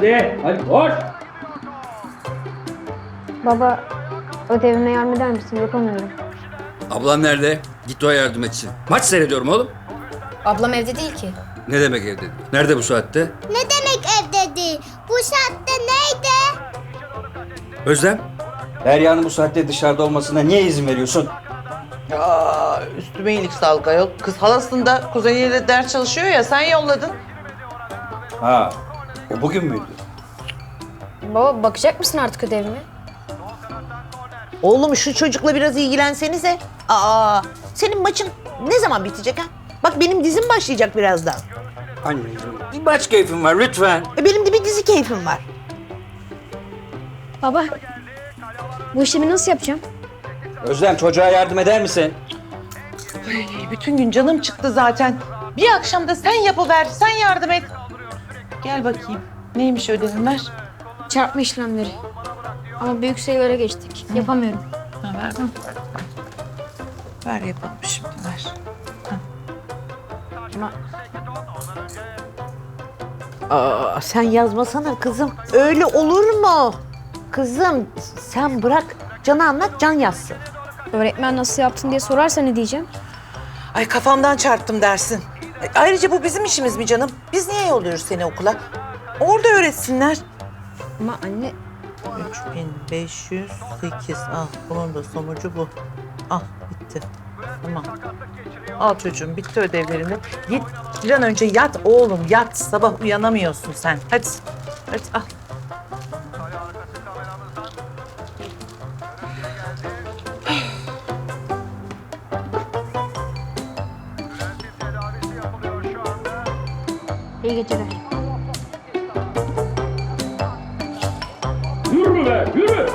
Hadi, hadi koş. Baba ödevime yardım eder misin? Yapamıyorum. Ablan nerede? Git o yardım etsin. Maç seyrediyorum oğlum. Ablam evde değil ki. Ne demek evde? Nerede bu saatte? Ne demek evde değil? Bu saatte neydi? Özlem? Derya'nın bu saatte dışarıda olmasına niye izin veriyorsun? Aa, üstüme iyilik sağlık ayol. Kız halasında kuzeniyle ders çalışıyor ya sen yolladın. Ha, o bugün müydü? Baba bakacak mısın artık ödevime? Oğlum şu çocukla biraz ilgilensenize. Aa, senin maçın ne zaman bitecek ha? Bak benim dizim başlayacak birazdan. Anneciğim, bir maç keyfim var lütfen. E benim de bir dizi keyfim var. Baba bu işlemi nasıl yapacağım? Özlem çocuğa yardım eder misin? Ay, bütün gün canım çıktı zaten. Bir akşam da sen yapıver, sen yardım et. Gel bakayım. Neymiş ödevin ver. Çarpma işlemleri. Ama büyük sayılara geçtik. Yapamıyorum. Ha, ver. Hı. Ver yapalım şimdi ver. Aa, sen yazmasana kızım. Öyle olur mu? Kızım sen bırak Can'a anlat Can yazsın. Öğretmen nasıl yaptın diye sorarsa ne diyeceğim? Ay kafamdan çarptım dersin. Ayrıca bu bizim işimiz mi canım? Biz niye yolluyoruz seni okula? Orada öğretsinler. Ama anne 3508 al. Bunun da sonucu bu. Al bitti. Tamam. Al çocuğum bitti ödevlerini. Git bir an önce yat oğlum yat. Sabah uyanamıyorsun sen. Hadi. Hadi al. İyi geceler. Yürü be, yürü.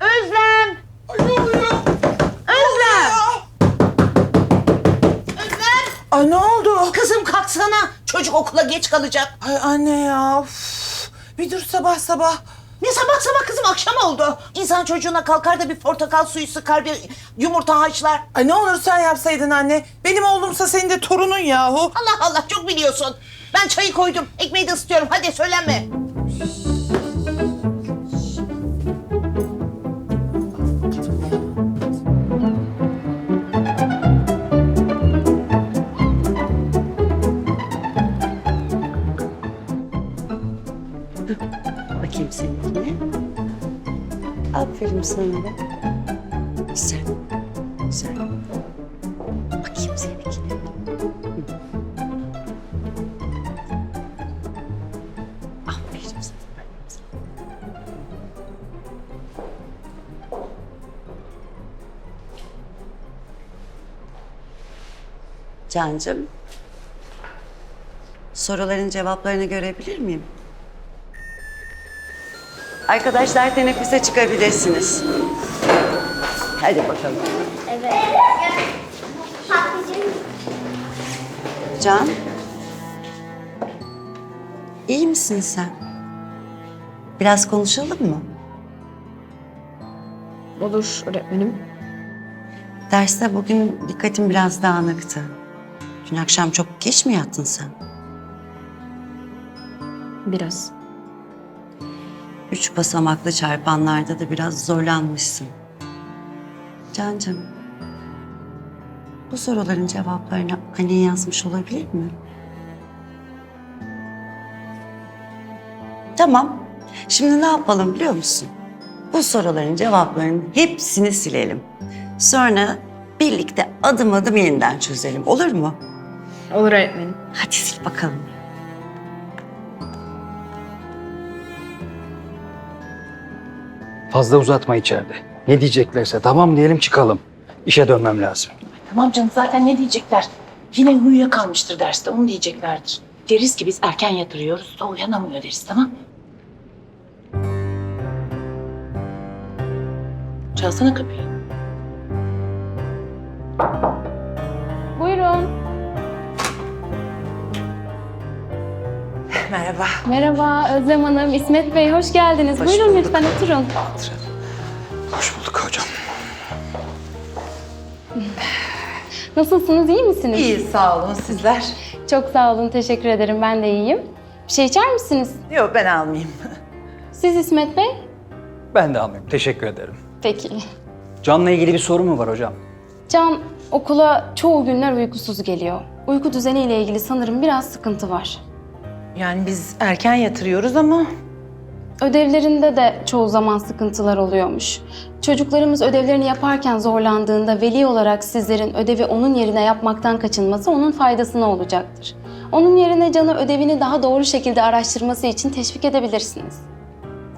Özlem! Özlem! Ay ne oldu? Kızım kalksana. Çocuk okula geç kalacak. Ay anne ya. Uf. Bir dur sabah sabah. Ne sabah sabah kızım akşam oldu. İnsan çocuğuna kalkar da bir portakal suyu sıkar, bir yumurta haşlar. Ay ne olur sen yapsaydın anne. Benim oğlumsa senin de torunun yahu. Allah Allah çok biliyorsun. Ben çayı koydum. Ekmeği de ısıtıyorum. Hadi söylenme. Aferin sana be. Güzel. Güzel. Bakayım seninkine. Aferin sana. aferin sana. Cancım. Soruların cevaplarını görebilir miyim? Arkadaşlar teneffüse çıkabilirsiniz. Hadi bakalım. Evet. Can. İyi misin sen? Biraz konuşalım mı? Olur öğretmenim. Derste bugün dikkatim biraz dağınıktı. Dün akşam çok geç mi yattın sen? Biraz. Üç basamaklı çarpanlarda da biraz zorlanmışsın. Cancım, bu soruların cevaplarını annen yazmış olabilir mi? Tamam. Şimdi ne yapalım biliyor musun? Bu soruların cevaplarının hepsini silelim. Sonra birlikte adım adım yeniden çözelim. Olur mu? Olur öğretmenim. Hadi sil bakalım. Fazla uzatma içeride. Ne diyeceklerse tamam diyelim çıkalım. İşe dönmem lazım. Tamam canım zaten ne diyecekler? Yine uyuyakalmıştır derste onu diyeceklerdir. Deriz ki biz erken yatırıyoruz da uyanamıyor deriz tamam mı? Çalsana kapıyı. Merhaba. Merhaba Özlem Hanım, İsmet Bey hoş geldiniz. Hoş Buyurun bulduk. lütfen oturun. Hoş bulduk hocam. Nasılsınız, iyi misiniz? İyi sağ olun sizler. Çok sağ olun, teşekkür ederim. Ben de iyiyim. Bir şey içer misiniz? Yok ben almayayım. Siz İsmet Bey? Ben de almayayım. Teşekkür ederim. Peki. Can'la ilgili bir sorun mu var hocam? Can okula çoğu günler uykusuz geliyor. Uyku düzeniyle ilgili sanırım biraz sıkıntı var. Yani biz erken yatırıyoruz ama Ödevlerinde de çoğu zaman sıkıntılar oluyormuş. Çocuklarımız ödevlerini yaparken zorlandığında veli olarak sizlerin ödevi onun yerine yapmaktan kaçınması onun faydasına olacaktır. Onun yerine Can'ı ödevini daha doğru şekilde araştırması için teşvik edebilirsiniz.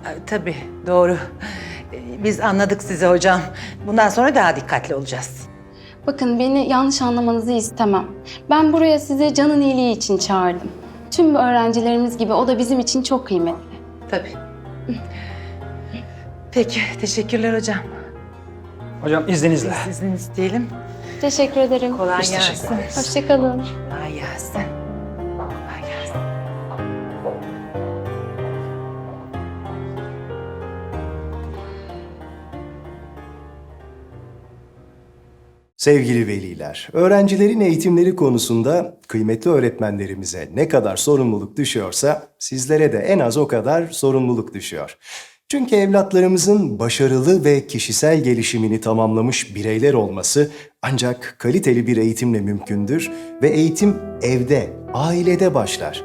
e, tabii doğru. E, Biz anladık sizi hocam. Bundan sonra daha dikkatli olacağız. Bakın beni yanlış anlamanızı istemem. Ben buraya sizi Can'ın iyiliği için çağırdım. Tüm öğrencilerimiz gibi o da bizim için çok kıymetli. Tabii. Peki teşekkürler hocam. Hocam izninizle. Sizin isteyelim. Teşekkür ederim. Kolay Biz teşekkür gelsin. ederiz. Hoşçakalın. Kolay gelsin. Sevgili veliler, öğrencilerin eğitimleri konusunda kıymetli öğretmenlerimize ne kadar sorumluluk düşüyorsa sizlere de en az o kadar sorumluluk düşüyor. Çünkü evlatlarımızın başarılı ve kişisel gelişimini tamamlamış bireyler olması ancak kaliteli bir eğitimle mümkündür ve eğitim evde, ailede başlar.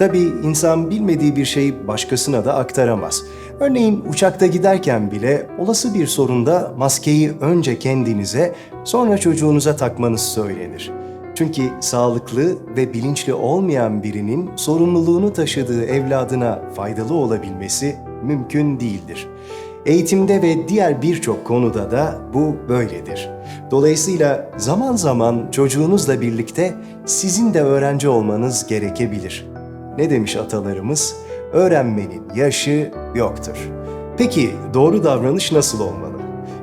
Tabii insan bilmediği bir şeyi başkasına da aktaramaz. Örneğin uçakta giderken bile olası bir sorunda maskeyi önce kendinize, sonra çocuğunuza takmanız söylenir. Çünkü sağlıklı ve bilinçli olmayan birinin sorumluluğunu taşıdığı evladına faydalı olabilmesi mümkün değildir. Eğitimde ve diğer birçok konuda da bu böyledir. Dolayısıyla zaman zaman çocuğunuzla birlikte sizin de öğrenci olmanız gerekebilir. Ne demiş atalarımız? Öğrenmenin yaşı yoktur. Peki doğru davranış nasıl olmalı?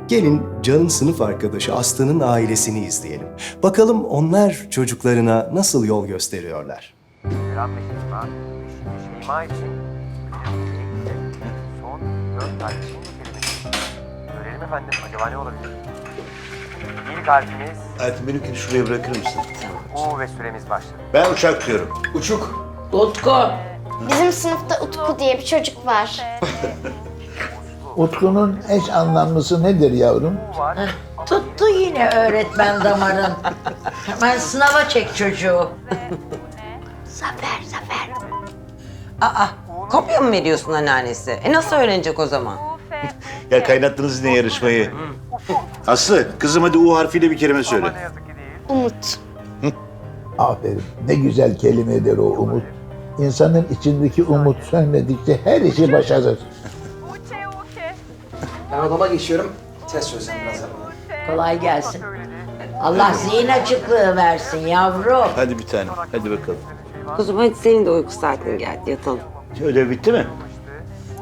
Gelin Can'ın sınıf arkadaşı Aslı'nın ailesini izleyelim. Bakalım onlar çocuklarına nasıl yol gösteriyorlar. Selam ve Şeyma, için son dört harfinin kelimesi. Görelim efendim, acaba ne olabilir? İlk harfimiz benimkini şuraya bırakır mısın? U ve süremiz başladı. Ben uçak diyorum. Uçuk. Utku. Bizim sınıfta Utku diye bir çocuk var. Utku'nun eş anlamlısı nedir yavrum? Tuttu yine öğretmen damarın. Hemen sınava çek çocuğu. Zafer, Zafer. Aa, kopya mı veriyorsun anneannesi? E nasıl öğrenecek o zaman? Ya kaynattınız yine yarışmayı. Aslı, kızım hadi U harfiyle bir kelime söyle. Ne. Umut. Aferin. Ne güzel kelimedir o umut. İnsanın içindeki umut sönmedikçe her işi başarır. Ben odama geçiyorum. Test çözeceğim biraz yapalım. Kolay gelsin. Allah zihin açıklığı versin yavrum. Hadi bir tane, hadi bakalım. Kuzum hadi senin de uyku saatin geldi yatalım. Ödev bitti mi?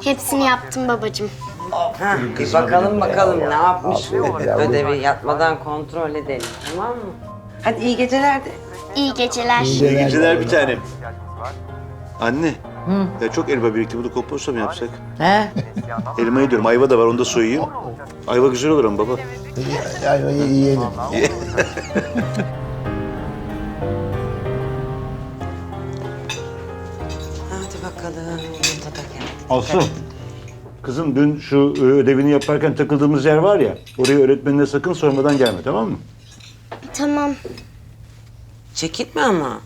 Hepsini yaptım babacığım. Ha, bir kızım bakalım bakalım ne yapmış ödevi yatmadan kontrol edelim tamam mı? Hadi iyi geceler de. İyi geceler. İyi İyi geceler bir tanem. Anne, ya çok elma birikti. Bunu komposta mı yapsak? He? Elmayı diyorum, ayva da var onu da soyayım. Ayva güzel olur ama baba. Ayvayı yiyelim. Hadi bakalım yumurta da geldi. Aslı, kızım dün şu e, ödevini yaparken takıldığımız yer var ya, oraya öğretmenine sakın sormadan gelme tamam mı? Tamam. Çekinme ama.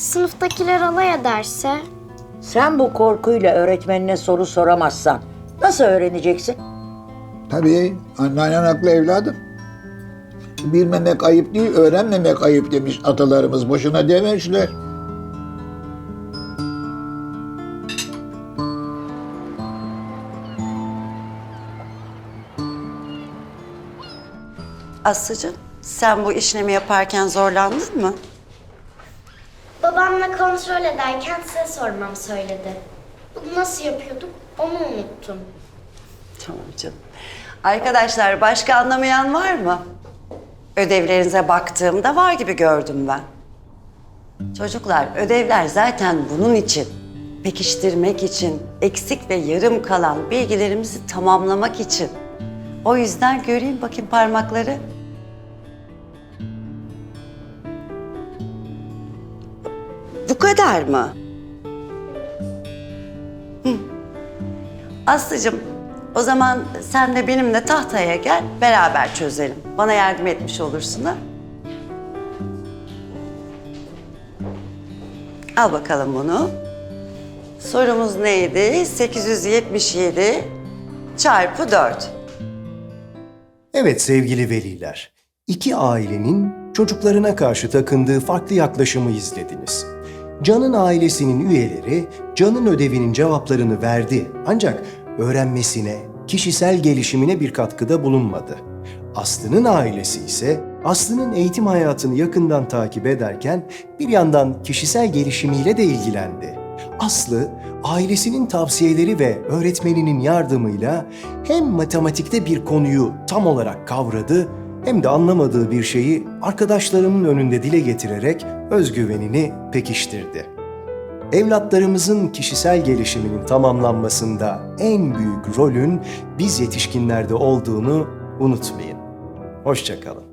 Sınıftakiler alay ederse? Sen bu korkuyla öğretmenine soru soramazsan nasıl öğreneceksin? Tabii anneannen haklı evladım. Bilmemek ayıp değil, öğrenmemek ayıp demiş atalarımız. Boşuna dememişler. Aslıcığım Sen bu işlemi yaparken zorlandın mı? Babamla kontrol ederken size sormam söyledi. Bunu nasıl yapıyorduk onu unuttum. Tamam canım. Arkadaşlar başka anlamayan var mı? Ödevlerinize baktığımda var gibi gördüm ben. Çocuklar ödevler zaten bunun için. Pekiştirmek için, eksik ve yarım kalan bilgilerimizi tamamlamak için. O yüzden göreyim bakayım parmakları. Kadar mı? Hı. Aslıcığım, o zaman sen de benimle tahtaya gel, beraber çözelim. Bana yardım etmiş olursun ha? Al bakalım bunu. Sorumuz neydi? 877 çarpı 4. Evet sevgili veliler, iki ailenin çocuklarına karşı takındığı farklı yaklaşımı izlediniz. Can'ın ailesinin üyeleri Can'ın ödevinin cevaplarını verdi ancak öğrenmesine, kişisel gelişimine bir katkıda bulunmadı. Aslı'nın ailesi ise Aslı'nın eğitim hayatını yakından takip ederken bir yandan kişisel gelişimiyle de ilgilendi. Aslı, ailesinin tavsiyeleri ve öğretmeninin yardımıyla hem matematikte bir konuyu tam olarak kavradı hem de anlamadığı bir şeyi arkadaşlarının önünde dile getirerek özgüvenini pekiştirdi. Evlatlarımızın kişisel gelişiminin tamamlanmasında en büyük rolün biz yetişkinlerde olduğunu unutmayın. Hoşçakalın.